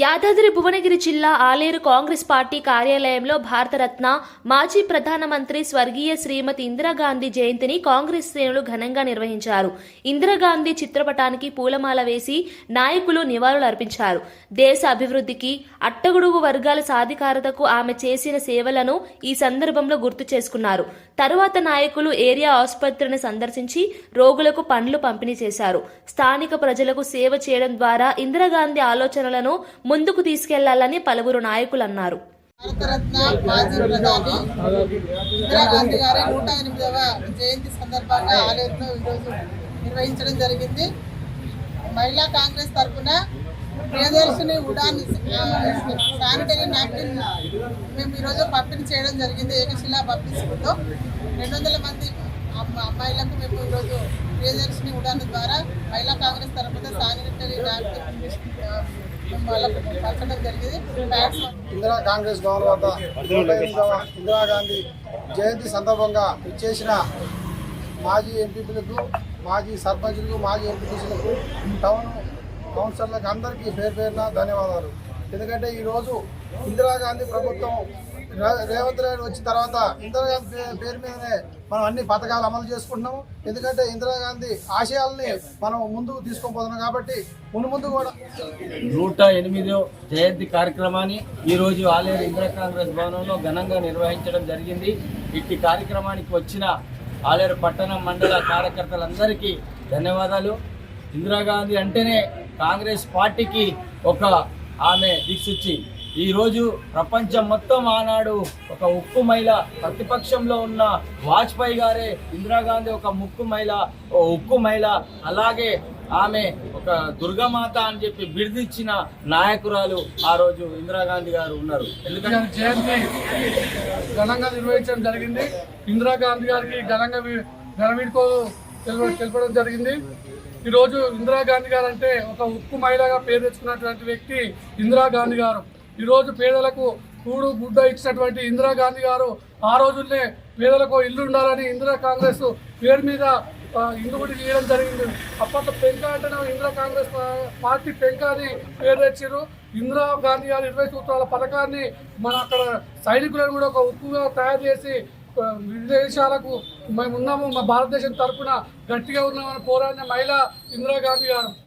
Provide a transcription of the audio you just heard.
యాదాద్రి భువనగిరి జిల్లా ఆలేరు కాంగ్రెస్ పార్టీ కార్యాలయంలో భారతరత్న మాజీ ప్రధానమంత్రి స్వర్గీయ శ్రీమతి ఇందిరాగాంధీ జయంతిని కాంగ్రెస్ శ్రేణులు ఘనంగా నిర్వహించారు. ఇందిరాగాంధీ చిత్రపటానికి పూలమాల వేసి నాయకులు నివాళులు అర్పించారు. దేశ అభివృద్ధికి అట్టగుడుగు వర్గాల సాధికారతకు ఆమె చేసిన సేవలను ఈ సందర్భంలో గుర్తు చేసుకున్నారు. తరువాత నాయకులు ఏరియా ఆసుపత్రిని సందర్శించి రోగులకు పండ్లు పంపిణీ చేశారు. స్థానిక ప్రజలకు సేవ చేయడం ద్వారా ఇందిరాగాంధీ ఆలోచనలను ముందుకు తీసుకెళ్ళాలని పలువురు నాయకులు అన్నారు. భారతరత్న మాజీ ప్రధాని ఇందిరాగాంధీ గారి నూట ఎనిమిదవ జయంతి సందర్భంగా ఆలయంలో ఈరోజు నిర్వహించడం జరిగింది. మహిళా కాంగ్రెస్ తరఫున ప్రియదర్శిని ఉడాన్ శానిటరీ నాప్కిన్ మేము ఈరోజు పంపిణీ చేయడం జరిగింది. ఏకశిలా పంపిణీ స్కూల్లో రెండు వందల మంది అమ్మ- అమ్మాయిలకు మేము ఈరోజు ప్రియదర్శిని ఉడాన్ ద్వారా మహిళా కాంగ్రెస్ తరఫున శానిటరీ నాప్కిన్ ఇందిరా కాంగ్రెస్ భవన్ వద్ద ఇందిరాగాంధీ జయంతి సందర్భంగా ఇచ్చేసిన మాజీ ఎంపీలకు మాజీ సర్పంచులకు మాజీ ఎంపీటీసీలకు టౌన్ కౌన్సిలర్లకు అందరికీ పేరు పేరున ధన్యవాదాలు. ఎందుకంటే ఈరోజు ఇందిరాగాంధీ ప్రభుత్వం రే- రేవంత్ రెడ్డి వచ్చిన తర్వాత ఇందిరాగాంధీ పేరు మీదనే మనం అన్ని పథకాలు అమలు చేసుకుంటున్నాము. ఎందుకంటే ఇందిరాగాంధీ ఆశయాల్ని మనం ముందుకు తీసుకొని పోతున్నాం కాబట్టి ముందు ముందు కూడా నూట ఎనిమిదో జయంతి కార్యక్రమాన్ని ఈరోజు ఆలేరు ఇందిరా కాంగ్రెస్ భవనంలో ఘనంగా నిర్వహించడం జరిగింది. ఇట్టి కార్యక్రమానికి వచ్చిన ఆలేరు పట్టణ మండల కార్యకర్తలందరికీ ధన్యవాదాలు. ఇందిరాగాంధీ అంటేనే కాంగ్రెస్ పార్టీకి ఒక ఆమె దిక్సూచి ఈరోజు ప్రపంచం మొత్తం ఆనాడు ఒక ఉక్కు మహిళ ప్రతిపక్షంలో ఉన్న వాజ్పేయి గారే ఇందిరాగాంధీ ఒక ముక్కు మహిళ ఓ ఉక్కు మహిళ. అలాగే ఆమె ఒక దుర్గమాత అని చెప్పి బిరుదిచ్చిన నాయకురాలు ఆ రోజు ఇందిరాగాంధీ గారు ఉన్నారు. ఎందుకంటే జయంతి ఘనంగా నిర్వహించడం జరిగింది. ఇందిరాగాంధీ గారికి ఘనంగా వి- ఘనవీడ్కో తెలపడం జరిగింది. ఈరోజు ఇందిరాగాంధీ గారు అంటే ఒక ఉక్కు మహిళగా పేరు తెచ్చుకున్నటువంటి వ్యక్తి ఇందిరాగాంధీ గారు. ఈరోజు పేదలకు కూడు గుడ్డ ఇచ్చినటువంటి ఇందిరాగాంధీ గారు ఆ రోజుల్నే పేదలకు ఇల్లు ఉండాలని ఇందిరా కాంగ్రెస్ పేరు మీద ఇల్లు కూడా ఇవ్వడం జరిగింది. అప్పట్లో పెంక అంటే ఇందిరా కాంగ్రెస్ పార్టీ పెంక అని పేరు తెచ్చారు ఇందిరా గాంధీ గారు ఇరవై సూత్రాల పథకాన్ని మన అక్కడ సైనికులను కూడా ఒక ఉక్కుగా తయారు చేసి విదేశాలకు మేము ఉన్నాము మా భారతదేశం తరఫున గట్టిగా ఉన్నామని పోరాడిన మహిళ ఇందిరాగాంధీ గారు.